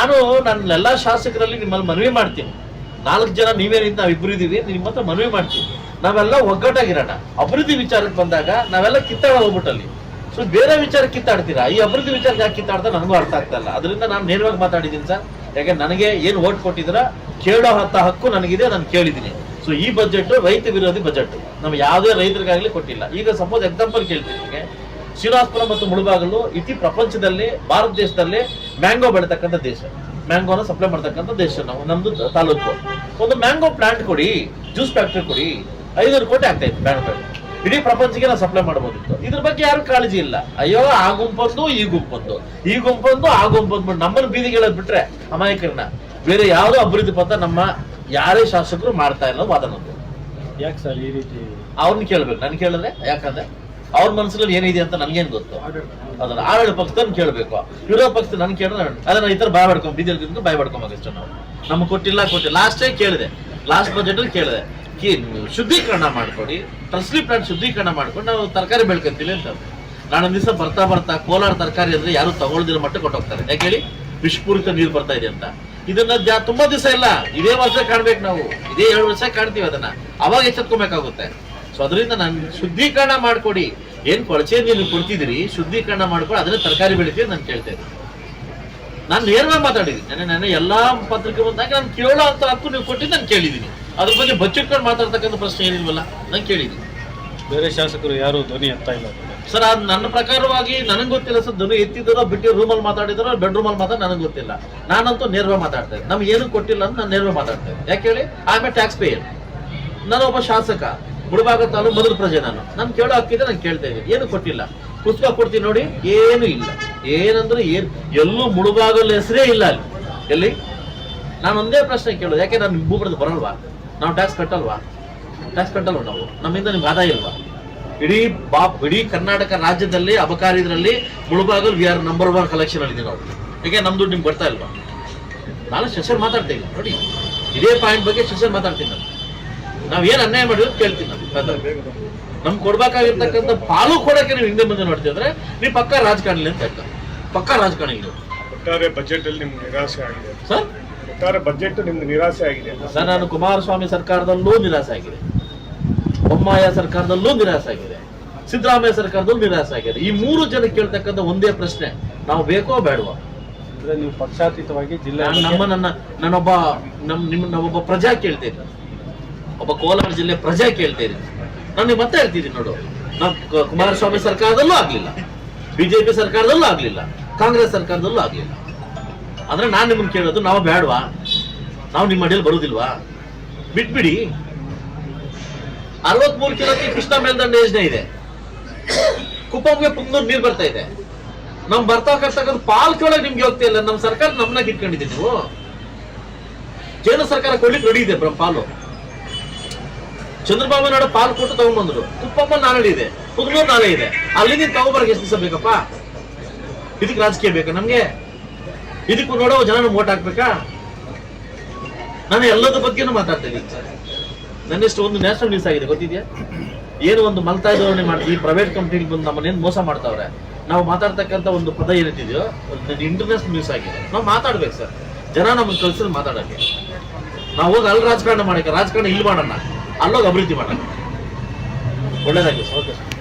ನಾನು ನನ್ನ ಎಲ್ಲಾ ಶಾಸಕರಲ್ಲಿ ನಿಮ್ಮಲ್ಲಿ ಮನವಿ ಮಾಡ್ತೀನಿ. ನಾಲ್ಕು ಜನ ನೀವೇನಿಂದ ನಾವು ಇಬ್ಬರು ಇದೀವಿ ನಿಮ್ಮ ಹತ್ರ ಮನವಿ ಮಾಡ್ತೀನಿ ನಾವೆಲ್ಲ ಒಗ್ಗಟ್ಟಾಗಿರೋಣ. ಅಭಿವೃದ್ಧಿ ವಿಚಾರಕ್ಕೆ ಬಂದಾಗ ನಾವೆಲ್ಲ ಕಿತ್ತಾಡ ಹೋಗ್ಬಿಟ್ಟಲ್ಲಿ. ಸೊ ಬೇರೆ ವಿಚಾರ ಕಿತ್ತಾಡ್ತೀರಾ? ಈ ಅಭಿವೃದ್ಧಿ ವಿಚಾರ ಯಾಕೆ ಕಿತ್ತಾಡ್ತಾ ನನಗೂ ಅರ್ಥ ಆಗ್ತಾ ಇಲ್ಲ ಅದರಿಂದ ನಾನು ನೇರವಾಗಿ ಮಾತಾಡಿದ್ದೀನಿ ಸರ್. ಯಾಕೆ, ನನಗೆ ಏನು ಓಟ್ ಕೊಟ್ಟಿದ್ರ ಕೇಳೋ ಹತ್ತ ಹಕ್ಕು ನನಗಿದೆ, ನಾನು ಕೇಳಿದ್ದೀನಿ. ಸೊ ಈ ಬಜೆಟ್ ರೈತ ವಿರೋಧಿ ಬಜೆಟ್ ನಮ್ಗೆ ಯಾವುದೇ ರೈತರಿಗಾಗಲಿ ಕೊಟ್ಟಿಲ್ಲ. ಈಗ ಸಪೋಸ್ ಎಕ್ಸಾಂಪಲ್ ಕೇಳ್ತೀನಿ ನಿಮಗೆ ಶ್ರೀನಿವಾಸಪುರ ಮತ್ತು ಮುಳುಬಾಗಲು ಇತಿ ಪ್ರಪಂಚದಲ್ಲಿ ಭಾರತ ದೇಶದಲ್ಲಿ ಮ್ಯಾಂಗೋ ಬೆಳೆತಕ್ಕಂಥ ದೇಶ. ಮ್ಯಾಂಗೋನ ಸಪ್ಲೈ ಮಾಡ್ತಕ್ಕಂಥ ದೇಶ ನಾವು ನಮ್ದು ತಾಲೂಕು. ಒಂದು ಮ್ಯಾಂಗೋ ಪ್ಲಾಂಟ್ ಕೊಡಿ ಜ್ಯೂಸ್ ಫ್ಯಾಕ್ಟ್ರಿ ಕೊಡಿ ಐನೂರು ಕೋಟಿ ಆಗ್ತಾ ಇತ್ತು ಮ್ಯಾಂಗೋ ಇಡೀ ಪ್ರಪಂಚಕ್ಕೆ ನಾವು ಸಪ್ಲೈ ಮಾಡ್ಬೋದಿತ್ತು. ಇದ್ರ ಬಗ್ಗೆ ಯಾರು ಕಾಳಜಿ ಇಲ್ಲ. ಅಯ್ಯೋ ಆ ಗುಂಪೊಂದು ಈ ಗುಂಪೊಂದು. ಈ ಗುಂಪೊಂದು ಆ ಗುಂಪೊಂದು ನಮ್ಮನ್ನು ಬೀದಿಗೆ ಬಿಟ್ರೆ ಅಮಾಯಕರನ್ನ. ಬೇರೆ ಯಾವುದೋ ಅಭಿವೃದ್ಧಿ ಪಥ ನಮ್ಮ ಯಾರೇ ಶಾಸಕರು ಮಾಡ್ತಾ ಇಲ್ಲ ವಾದ ನಮ್ದು. ಯಾಕೆ ಸರ್ ಈ ರೀತಿ? ಅವ್ರನ್ನ ಕೇಳ್ಬೇಕು. ನನ್ ಕೇಳಿದ್ರೆ? ಯಾಕಂದ್ರೆ? ಅವ್ರ ಮನಸ್ಸಲ್ಲಿ ಏನಿದೆ ಅಂತ ನನ್ಗೇನ್ ಗೊತ್ತು? ಅದನ್ನ ಆಡಳಿತ ಪಕ್ಷದನ್ನ ಕೇಳಬೇಕು. ವಿರೋಧ ಪಕ್ಷದ ನನ್ ಕೇಳಿದ್ರೆ ಅದನ್ನ ಈ ತರ ಭಯ ಮಾಡ್ಕೊಂಡ್ ಬಿದ್ದಿರ್ತಿದ್ರು ಬಾಯ್ ಮಾಡ್ಕೊಂಬಷ್ಟು ನಾವು ನಮ್ಗೆ ಕೊಟ್ಟಿಲ್ಲ ಕೊಟ್ಟಿಲ್ಲ. ಲಾಸ್ಟೇ ಕೇಳಿದೆ. ಲಾಸ್ಟ್ ಬಜೆಟ್ ಅಲ್ಲಿ ಕೇಳಿದೆ. ಕಿ ಶುದ್ಧೀಕರಣ ಮಾಡ್ಕೊಡಿ. ಟ್ರಸ್ಲಿ ಪ್ಲಾಂಟ್ ಶುದ್ಧೀಕರಣ ಮಾಡ್ಕೊಂಡು ನಾವು ತರಕಾರಿ ಬೆಳ್ಕೊಂತೀವಿ ಅಂತ ನಾನೊಂದ್ ದಿವಸ ಬರ್ತಾ ಬರ್ತಾ ಕೋಲಾರ ತರಕಾರಿ ಅಂದ್ರೆ ಯಾರು ತಗೊಳ್ದಿರೋ ಮಟ್ಟ ಕೊಟ್ಟೋಗ್ತಾರೆ. ಯಾಕೆ ಹೇಳಿ? ವಿಷಪೂರಿತ ನೀರು ಬರ್ತಾ ಇದೆ ಅಂತ. ಇದನ್ನ ತುಂಬಾ ದಿವಸ ಇಲ್ಲ. ಇದೇ ವರ್ಷ ಕಾಣ್ಬೇಕು ನಾವು. ಇದೇ ಎರಡು ವರ್ಷ ಕಾಣ್ತೀವಿ ಅದನ್ನ. ಅವಾಗ ಎಚ್ಚೆತ್ಕೊಬೇಕಾಗುತ್ತೆ. ಸೊ ಅದರಿಂದ ನಾನು ಶುದ್ಧೀಕರಣ ಮಾಡ್ಕೊಡಿ. ಏನ್ ಕೊಳಚೆ ನೀರು ಕೊಡ್ತಿದ್ರಿ ಶುದ್ಧೀಕರಣ ಮಾಡ್ಕೊಂಡು ಅದನ್ನ ತರಕಾರಿ ಬೆಳಿತೀವಿ ನಾನು ಕೇಳ್ತಾ ಇದ್ದೀನಿ. ನಾನು ನೇರವಾಗಿ ಮಾತಾಡಿದ್ದೀನಿ. ನಾನು ನಾನು ಎಲ್ಲಾ ಪತ್ರಿಕೆ ಬಂದಾಗ ನಾನು ಕೇಳೋ ಅಂತ ಹಕ್ಕು ನೀವು ಕೊಟ್ಟಿದ್ದು ನಾನು ಕೇಳಿದ್ದೀನಿ. ಅದ್ರ ಬಗ್ಗೆ ಬಚ್ಚಿಟ್ಕೊಂಡು ಮಾತಾಡ್ತಕ್ಕಂಥ ಪ್ರಶ್ನೆ ಏನಿಲ್ವಲ್ಲ ನಾನು ಕೇಳಿದ್ದೀನಿ. ಬೇರೆ ಶಾಸಕರು ಯಾರು ಧ್ವನಿ ಎತ್ತಾ ಇಲ್ಲ. ಸರ್ ಅದು ನನ್ನ ಪ್ರಕಾರವಾಗಿ ನನಗೆ ಗೊತ್ತಿಲ್ಲ ಸರ್ ಧ್ವನಿ ಎತ್ತಿದ್ದಾರೋ ಬಿಟ್ಟು ರೂಮಲ್ಲಿ ಮಾತಾಡಿದಾರೋ ಬೆಡ್ರೂಮ್ ಅಲ್ಲಿ ಮಾತಾಡಿ ನನಗೆ ಗೊತ್ತಿಲ್ಲ. ನಾನಂತೂ ನೇರವಾಗಿ ಮಾತಾಡ್ತಾ ನಮ್ಗೆ ಏನು ಕೊಟ್ಟಿಲ್ಲ ಅಂತ ನಾನು ನೇರವಾಗಿ ಮಾತಾಡ್ತಾ ಯಾಕೆ ಹೇಳಿ? ಆಮೇಲೆ ಆಮ್ ಎ ಟ್ಯಾಕ್ಸ್ ಪೇಯರ್ ನಾನು ಒಬ್ಬ ಶಾಸಕ. ಮುಳುಬಾಗ ತಾಲೂಕು ಮೊದಲ ಪ್ರಜೆ ನಾನು. ನಾನು ಕೇಳೋ ಹಕ್ಕಿದೆ, ನಾನು ಕೇಳ್ತಾ ಇದ್ದೀನಿ. ಏನು ಕೊಟ್ಟಿಲ್ಲ. ಪುಸ್ತಕ ಕೊಡ್ತೀನಿ ನೋಡಿ, ಏನು ಇಲ್ಲ. ಏನಂದ್ರೆ ಏನ್ ಎಲ್ಲೂ ಮುಳುಬಾಗಲ್ ಹೆಸರೇ ಇಲ್ಲ ಅಲ್ಲಿ. ಎಲ್ಲಿ? ನಾನು ಒಂದೇ ಪ್ರಶ್ನೆ ಕೇಳೋದು. ಯಾಕೆ ನಾನು ಭೂಪಡದ ಬರಲ್ವಾ? ನಾವು ಟ್ಯಾಕ್ಸ್ ಕಟ್ಟಲ್ವಾ? ಟ್ಯಾಕ್ಸ್ ಕಟ್ಟಲ್ವ ನಾವು? ನಮ್ಮಿಂದ ನಿಮ್ಗೆ ಆದಾಯ ಇಲ್ವಾ? ಇಡೀ ಬಾ ಇಡೀ ಕರ್ನಾಟಕ ರಾಜ್ಯದಲ್ಲಿ ಅಬಕಾರಿ ಇದರಲ್ಲಿ Mulbagal V R number one collection ಅಲ್ಲಿ ನಾವು. ಯಾಕೆ ನಮ್ ದುಡ್ಡು ನಿಮ್ಗೆ ಬರ್ತಾ ಇಲ್ವಾ? ನಾನು ಶಶನ್ ಮಾತಾಡ್ತೀನಿ ನೋಡಿ, ಇದೇ ಪಾಯಿಂಟ್ ಬಗ್ಗೆ ಶಶನ್ ಮಾತಾಡ್ತೀನಿ ನಾನು. ನಾವ್ ಏನ್ ಅನ್ಯಾಯ ಮಾಡಿದ್ರು ಕೇಳ್ತೀನಿ ನಮ್ಮ ನಮ್ಗೆ ಕೊಡ್ಬೇಕಾಗಿರ್ತಕ್ಕಂಥ ಪಾಲು ಕೊಡಕ್ಕೆ ನೀವು ಹಿಂದೆ ಮುಂದೆ ನೋಡ್ತಿದ್ರೆ ನೀವು ಪಕ್ಕ ರಾಜಕಾರಣಿ ಅಂತ ಹೇಳ್ತಾರೆ. ಪಕ್ಕ ರಾಜಕಾರಣಿ ಇದು. ಒಟ್ಟಾರೆ ಬಜೆಟ್ ಅಲ್ಲಿ ನಿಮ್ಗೆ ನಿರಾಸೆ ಆಗಿದೆ. ಸರ್? ಒಟ್ಟಾರೆ ಬಜೆಟ್ ನಿಮ್ಗೆ ನಿರಾಸೆ ಆಗಿದೆ. ಸರ್ ನಾನು ಕುಮಾರಸ್ವಾಮಿ ಸರ್ಕಾರದಲ್ಲೂ ನಿರಾಸೆ ಆಗಿದೆ. ಬೊಮ್ಮಾಯ ಸರ್ಕಾರದಲ್ಲೂ ನಿರಾಸೆ ಆಗಿದೆ. ಸಿದ್ದರಾಮಯ್ಯ ಸರ್ಕಾರದಲ್ಲೂ ನಿರಾಸೆ ಆಗಿದೆ. ಈ ಮೂರು ಜನ ಕೇಳ್ತಕ್ಕಂಥ ಒಂದೇ ಪ್ರಶ್ನೆ. ನಾವು ಬೇಕೋ ಬೇಡವಾ? ಅಂದ್ರೆ ನೀವು ಪಕ್ಷಾತೀತವಾಗಿ ಜಿಲ್ಲೆ ನಾನು ನಮ್ಮ ನನ್ನ ನನ್ನೊಬ್ಬ ನಮ್ ನಿಮ್ಮ ನಾವೊಬ್ಬ ಪ್ರಜಾ ಕೇಳ್ತೇನೆ. ಒಬ್ಬ ಕೋಲಾರ ಜಿಲ್ಲೆ ಪ್ರಜೆ ಕೇಳ್ತಾ ಇದ್ದೀನಿ ನಾನು ನೀವು ಮತ್ತೆ ಹೇಳ್ತಿದ್ದೀನಿ ನೋಡು. ನಾವು ಕುಮಾರಸ್ವಾಮಿ ಸರ್ಕಾರದಲ್ಲೂ ಆಗ್ಲಿಲ್ಲ. ಬಿಜೆಪಿ ಸರ್ಕಾರದಲ್ಲೂ ಆಗ್ಲಿಲ್ಲ. ಕಾಂಗ್ರೆಸ್ ಸರ್ಕಾರದಲ್ಲೂ ಆಗ್ಲಿಲ್ಲ. ಅಂದ್ರೆ ನಾನು ನಿಮ್ಗೆ ಕೇಳೋದು, ನಾವು ಬೇಡವಾ ನಾವು ನಿಮ್ಮ ಅಡಿಯಲ್ಲಿ ಬರುದಿಲ್ವಾ? ಬಿಟ್ಬಿಡಿ. ಅರವತ್ಮೂರು ಕಿಲೋಮೀಟರ್ ಕೃಷ್ಣ ಮೇಲ್ದಂಡ ಯೋಜನೆ ಇದೆ. ಕುಪ್ಪಂಗೆ ಪುಂಗೂರು ನೀರು ಬರ್ತಾ ಇದೆ. ನಮ್ ಬರ್ತಾ ಕರ್ತಕ್ಕಂಥ ಪಾಲ್ಕೊಳಗೆ ನಿಮ್ಗೆ ಹೋಗ್ತಾ ಇಲ್ಲ. ನಮ್ ಸರ್ಕಾರ ನಮ್ಮನ್ನ ಇಟ್ಕೊಂಡಿದ್ದೀವಿ ನೀವು. ಕೇಂದ್ರ ಸರ್ಕಾರ ಕೊಡ್ಲಿಕ್ಕೆ ರೆಡಿ ಇದೆ ಪಾಲು. ಚಂದ್ರಬಾಬು ನಾಡು ಪಾಲು ಕೊಟ್ಟು ತಗೊಂಡ್ಬಂದ್ರು. ಕುಪ್ಪಮ್ಮ ನಾಳೆ ಇದೆ. ಪುಗ್ನೂರ್ ನಾಳೆ ಇದೆ. ಅಲ್ಲಿ ನೀನು ತಗೊಂಬರಕ್ಕೆ ಎಷ್ಟು ದಿವಸ ಬೇಕಪ್ಪ? ಇದಕ್ಕೆ ರಾಜಕೀಯ ಬೇಕಾ ನಮ್ಗೆ? ಇದಕ್ಕೂ ನೋಡೋ ಜನ ಓಟ್ ಹಾಕ್ಬೇಕಾ? ನಾನು ಎಲ್ಲದ ಬಗ್ಗೆನು ಮಾತಾಡ್ತಾ ಇದ್ದೀನಿ. ಒಂದು ನ್ಯಾಷನಲ್ ನ್ಯೂಸ್ ಆಗಿದೆ, ಗೊತ್ತಿದ್ಯಾ? ಏನು ಒಂದು ಮಲ್ತಾ ಧೋರಣೆ ಮಾಡ್ತೀವಿ ಪ್ರೈವೇಟ್ ಕಂಪ್ನಿಗೆ ಬಂದು ನಮ್ಮನ್ನೇನು ಮೋಸ ಮಾಡ್ತಾವ್ರೆ? ನಾವು ಮಾತಾಡ್ತಕ್ಕಂಥ ಒಂದು ಪದ ಏನಿದೆಯೋ ಇಂಟರ್ನ್ಯಾಷನಲ್ ನ್ಯೂಸ್ ಆಗಿದೆ. ನಾವು ಮಾತಾಡ್ಬೇಕು ಸರ್. ಜನ ನಮ್ಮನ್ನು ಕಲ್ಸಿದ್ ಮಾತಾಡಕ್ಕೆ. ನಾವು ಹೋಗಿ ಅಲ್ಲಿ ರಾಜಕಾರಣ ಮಾಡಕ್ಕೆ, ರಾಜಕಾರಣ ಇಲ್ಲಿ ಮಾಡೋಣ. ಅಲ್ಲೋಗಿ ಅಭಿವೃದ್ಧಿ ಮಾಡೋಣ ಒಳ್ಳೇದಾಗಿ ಓಕೆ ಸರ್